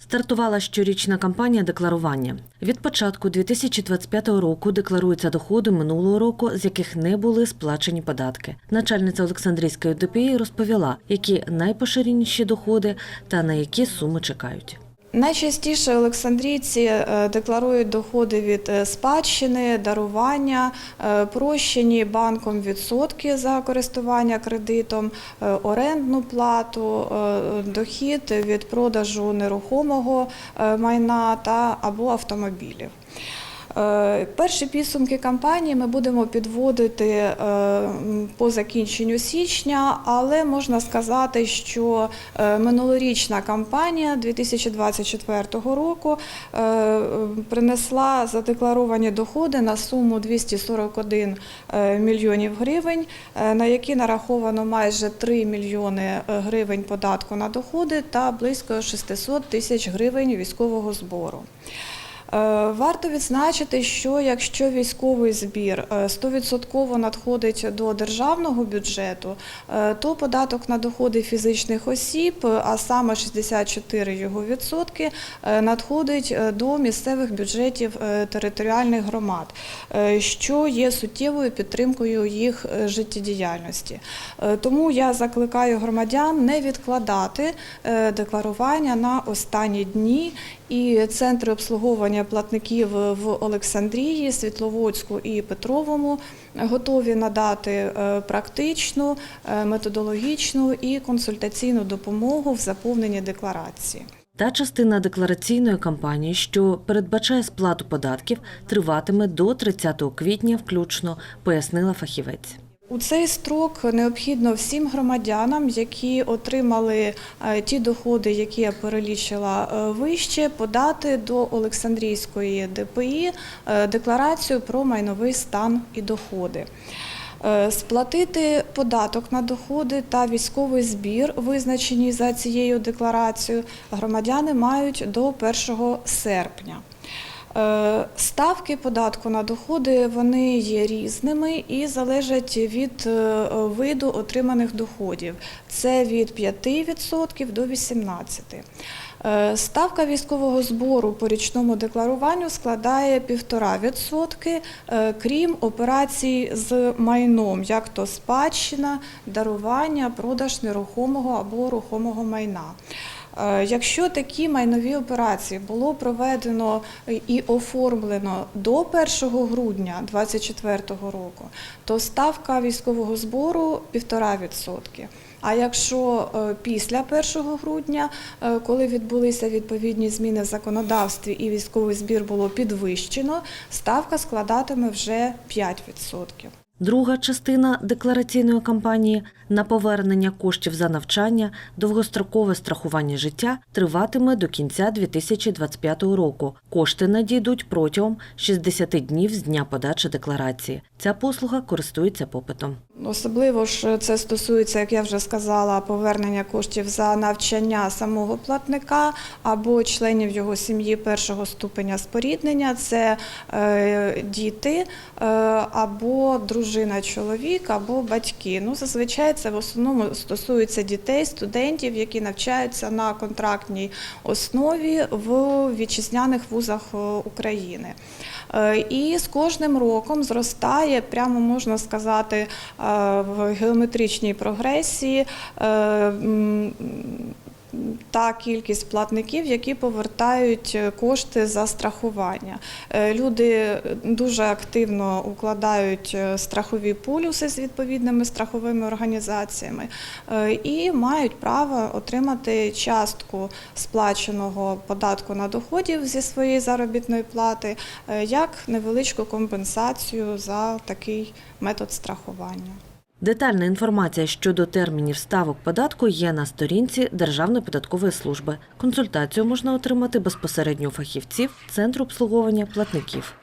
Стартувала щорічна кампанія декларування. Від початку 2025 року декларуються доходи минулого року, з яких не були сплачені податки. Начальниця Олександрійської ДПІ розповіла, які найпоширеніші доходи та на які суми чекають. Найчастіше олександрійці е, декларують доходи від е, спадщини, дарування, е, прощені банком відсотки за користування кредитом, орендну плату, дохід від продажу нерухомого майна та або автомобілів. Е, Перші підсумки кампанії ми будемо підводити е, по закінченню січня, але можна сказати, що е, минулорічна кампанія 2024 року принесла задекларовані доходи на суму 241 е, мільйонів гривень, на які нараховано майже 3 мільйони гривень податку на доходи та близько 600 тисяч гривень військового збору. Е, Варто відзначити, що якщо військовий збір е, 100% надходить до державного бюджету, е, то податок на доходи фізичних осіб, е, а саме 64 його відсотки, е, надходить е, до місцевих бюджетів е, територіальних громад, е, що є суттєвою підтримкою їх е, життєдіяльності. Е, Тому я закликаю громадян не відкладати е, декларування на останні дні і центри обслуговування платників в Олександрії, Світловодську і Петровому готові надати е, практичну, е, методологічну і консультаційну допомогу в заповненні декларації. Та частина деклараційної кампанії, що передбачає сплату податків, триватиме до 30 квітня включно, пояснила фахівець. У цей строк необхідно всім громадянам, які отримали е, ті доходи, які я перелічила е, вище, подати до Олександрійської ДПІ е, декларацію про майновий стан і доходи. Сплатити податок на доходи та військовий збір, визначені за цією декларацією, громадяни мають до 1 серпня. Е, Ставки податку на доходи вони є різними і залежать від е, виду отриманих доходів. Це від 5% до 18%. Е, Ставка військового збору по річному декларуванню складає 1,5%, е, крім операцій з майном, як то спадщина, дарування, продаж нерухомого або рухомого майна. Е, Якщо такі майнові операції було проведено і оформлено до 1 грудня 2024 року, то ставка військового збору 1,5%. А якщо е, після 1 грудня, е, коли відбулися відповідні зміни в законодавстві і військовий збір було підвищено, ставка складатиме вже 5%. Друга частина деклараційної кампанії на повернення коштів за навчання, довгострокове страхування життя триватиме до кінця 2025 року. Кошти надійдуть протягом 60 днів з дня подачі декларації. Ця послуга користується попитом. Особливо ж це стосується, як я вже сказала, повернення коштів за навчання самого платника або членів його сім'ї першого ступеня споріднення. Це е, діти е, або дружина, чоловік, або батьки. Ну, зазвичай це в основному стосується дітей, студентів, які навчаються на контрактній основі в вітчизняних вузах е, України. Е, І з кожним роком зростає, прямо можна сказати, е, в геометричній прогресії. Та кількість платників, які повертають е, кошти за страхування. Е, Люди дуже активно укладають е, страхові полюси з відповідними страховими організаціями і мають право отримати частку сплаченого податку на доходів зі своєї заробітної плати як невеличку компенсацію за такий метод страхування. Детальна інформація щодо термінів ставок податку є на сторінці Державної податкової служби. Консультацію можна отримати безпосередньо у фахівців Центру обслуговування платників.